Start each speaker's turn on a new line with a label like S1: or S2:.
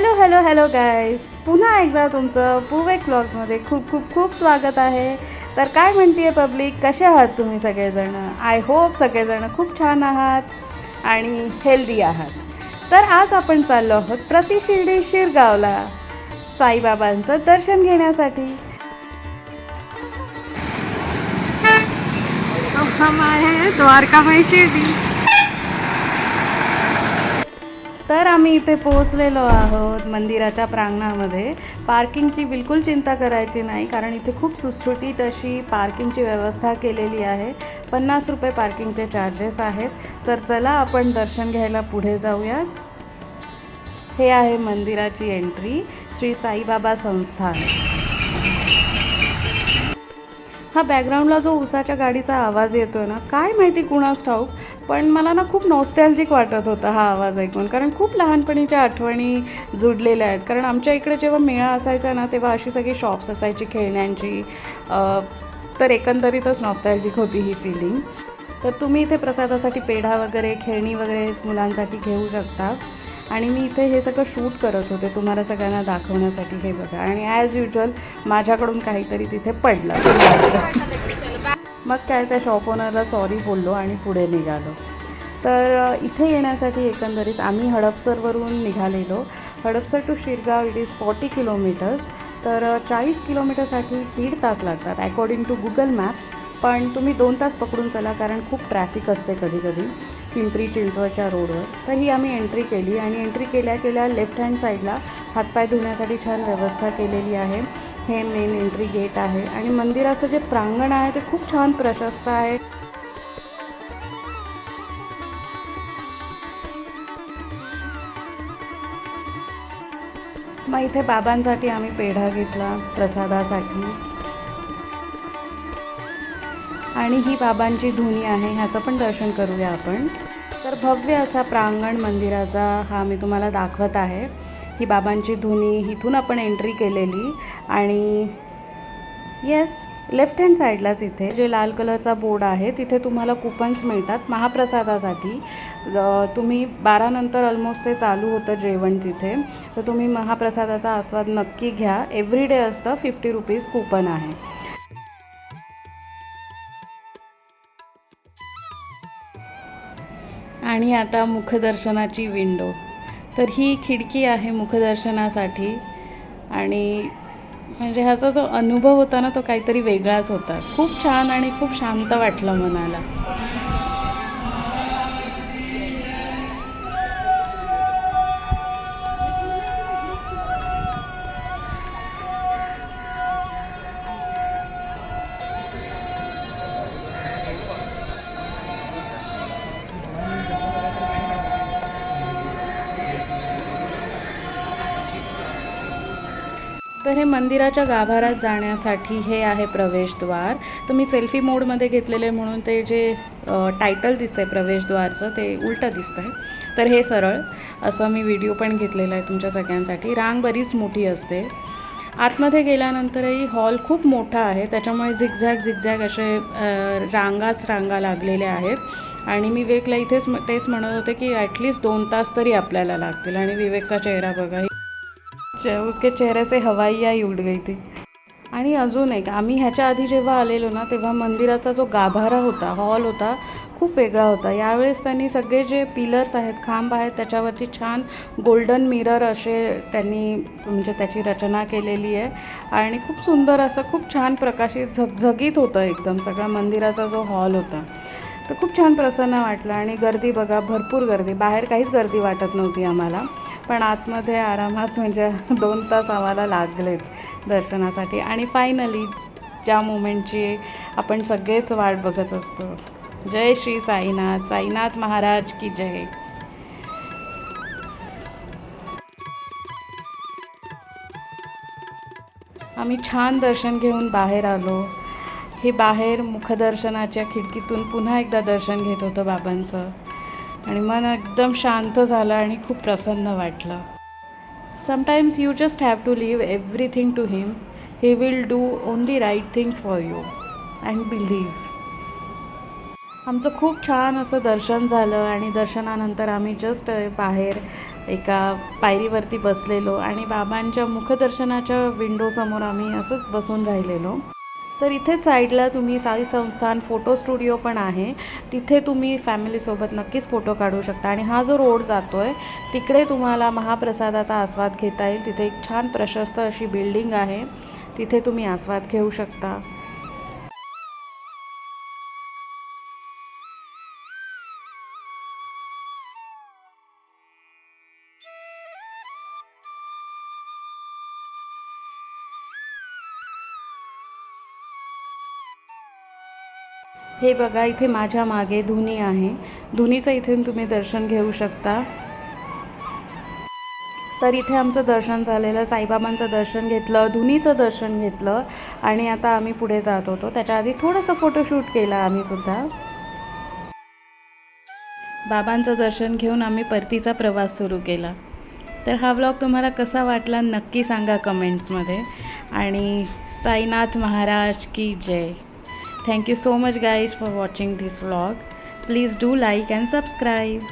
S1: Hello hello hello guys पुन्हा एकदा तुमचं पुवेक ब्लॉग्समध्ये खूप खूप खूप स्वागत आहे. तर काय म्हणते पब्लिक? कसे आहात तुम्ही सगळेजण? आय होप सगळेजण खूप छान आहात आणि हेल्दी आहात. तर आज आपण चाललो आहोत प्रतिशिर्डी शिरगावला साईबाबांचं दर्शन घेण्यासाठी. हम आहे शिर्डी. तर आम्ही इथे पोहोचलेलो आहोत मंदिराच्या प्रांगणामध्ये. पार्किंगची बिलकुल चिंता करायची नाही कारण इथे खूप सुटसुटीत अशी पार्किंगची व्यवस्था केलेली आहे. पन्नास रुपये पार्किंगचे चार्जेस आहेत. तर चला आपण दर्शन घ्यायला पुढे जाऊयात. हे आहे मंदिराची एंट्री श्री साईबाबा संस्थान. हा बॅकग्राऊंडला जो उसाच्या गाडीचा आवाज येतोय ना काय माहिती कुणास ठाऊक पण मला ना खूप नॉस्टॅल्जिक वाटत होता हा आवाज ऐकून. कारण खूप लहानपणीच्या आठवणी जुडलेल्या आहेत. कारण आमच्या इकडे जेव्हा मेळा असायचा ना तेव्हा अशी सगळी शॉप्स असायची खेळण्यांची. तर एकंदरीतच नॉस्टॅल्जिक होती ही फिलिंग तर तुम्ही इथे प्रसादासाठी पेढा वगैरे खेळणी वगैरे मुलांसाठी घेऊ शकता. आणि मी इथे हे सगळं शूट करत होते तुम्हाला सगळ्यांना दाखवण्यासाठी हे बघा. आणि ॲज युजल माझ्याकडून काहीतरी तिथे पडलं. मग काय त्या शॉप ओनरला सॉरी बोललो आणि पुढे निघालो. तर इथे येण्यासाठी एकंदरीत आम्ही हडपसरवरून निघालेलो. Hadapsar to Shirgaon it is forty kilometres तर चाळीस किलोमीटरसाठी दीड तास लागतात अकॉर्डिंग टू गुगल मॅप पण तुम्ही दोन तास पकडून चला कारण खूप ट्रॅफिक असते कधी कधी पिंपरी चिंचवडच्या रोडवर. तर ही आम्ही एंट्री केली आणि एंट्री केल्या केल्या लेफ्ट हँड साईडला हातपाय धुण्यासाठी छान व्यवस्था केलेली आहे. हे मेन एंट्री गेट आहे आणि मंदिराचं जे प्रांगण आहे ते खूप छान प्रशस्त आहे. मग इथे बाबांसाठी आम्ही पेढा घेतला प्रसादासाठी. आणि ही बाबांची धुनी आहे ह्याचं पण दर्शन करूया आपण. तर भव्य असा प्रांगण मंदिराचा हा मी तुम्हाला दाखवत आहे. ही बाबांची धुनी इथून आपण एंट्री केलेली आणि येस लेफ्ट हँड साईडलाच इथे. जे लाल कलरचा बोर्ड आहे तिथे तुम्हाला कुपन्स मिळतात महाप्रसादासाठी. तुम्ही बारानंतर ऑलमोस्ट ते चालू होतं जेवण तिथे. तर तुम्ही महाप्रसादाचा आस्वाद नक्की घ्या. एव्हरी डे असतं फिफ्टी रुपीज कुपन आहे. आणि आता मुखदर्शनाची विंडो तर ही खिडकी आहे मुखदर्शनासाठी. आणि म्हणजे ह्याचा जो अनुभव होता ना तो काहीतरी वेगळाच होता. खूप छान आणि खूप शांत वाटलं मनाला. तर हे मंदिराच्या गाभाऱ्यात जाण्यासाठी हे आहे प्रवेशद्वार. तर मी सेल्फी मोडमध्ये घेतलेले म्हणून ते जे टायटल दिसतंय प्रवेशद्वारचं ते उलटं दिसतंय. तर हे सरळ असं मी व्हिडिओ पण घेतलेला आहे तुमच्या सगळ्यांसाठी. रांग बरीच मोठी असते. आतमध्ये गेल्यानंतरही हॉल खूप मोठा आहे. त्याच्यामुळे झिगझॅग झिगझॅग असे रांगाच रांगा लागलेल्या आहेत. आणि मी विवेकला इथेच तेच म्हणत होते की ॲटलिस्ट दोन तास तरी आपल्याला लागतील. आणि विवेकचा चेहरा बघा उसके चेहरे से हवाईयाही उड गई थी. आणि अजून एक आम्ही ह्याच्या आधी जेव्हा आलेलो ना तेव्हा मंदिराचा जो गाभारा होता हॉल होता खूप वेगळा होता. यावेळेस त्यांनी सगळे जे पिलर्स आहेत खांब आहेत त्याच्यावरती छान गोल्डन मिरर असे त्यांनी म्हणजे त्याची रचना केलेली आहे. आणि खूप सुंदर असं खूप छान प्रकाशित झगझगीत होतं एकदम सगळा मंदिराचा जो हॉल होता. तर खूप छान प्रसन्न वाटलं. आणि गर्दी बघा भरपूर गर्दी. बाहेर काहीच गर्दी वाटत नव्हती आम्हाला. पण आतमध्ये आरामात म्हणजे दोन तास आम्हाला लागलेच दर्शनासाठी. आणि फायनली ज्या मोमेंटची आपण सगळेच वाट बघत असतो. जय श्री साईनाथ. साईनाथ महाराज की जय. आम्ही छान दर्शन घेऊन बाहेर आलो. हे बाहेर मुखदर्शनाच्या खिडकीतून पुन्हा एकदा दर्शन घेत होतं बाबांचं. आणि मन एकदम शांत झालं आणि खूप प्रसन्न वाटलं. Sometimes you just have to leave everything to him he will do only right things for you and believe आमचं खूप छान असं दर्शन झालं आणि दर्शनानंतर आम्ही जस्ट बाहेर एका पायरीवरती बसलेलो आणि बाबांच्या मुखदर्शनाच्या विंडोसमोर आम्ही असंच बसून राहिलेलो. तर इथेच साईडला तुम्ही साई संस्थान फोटो स्टुडिओ पण आहे. तिथे तुम्ही फॅमिलीसोबत नक्कीच फोटो काढू शकता. आणि हा जो रोड जातो आहे तिकडे तुम्हाला महाप्रसादाचा आस्वाद घेता येईल. तिथे एक छान प्रशस्त अशी बिल्डिंग आहे. तिथे तुम्ही आस्वाद घेऊ शकता. हे बघा इथे माझ्या मागे धुनी आहे. धुनीचं इथून तुम्ही दर्शन घेऊ शकता. तर इथे आमचं दर्शन झालेलं साईबाबांचं दर्शन घेतलं धुनीचं दर्शन घेतलं आणि आता आम्ही पुढे जात होतो. त्याच्या आधी थोडंसं फोटोशूट केलं आम्ही सुद्धा. बाबांचं दर्शन घेऊन आम्ही परतीचा प्रवास सुरू केला. तर हा व्लॉग तुम्हाला कसा वाटला नक्की सांगा कमेंट्समध्ये आणि साईनाथ महाराज की जय. Thank you so much, guys, for watching this vlog. Please do like and subscribe.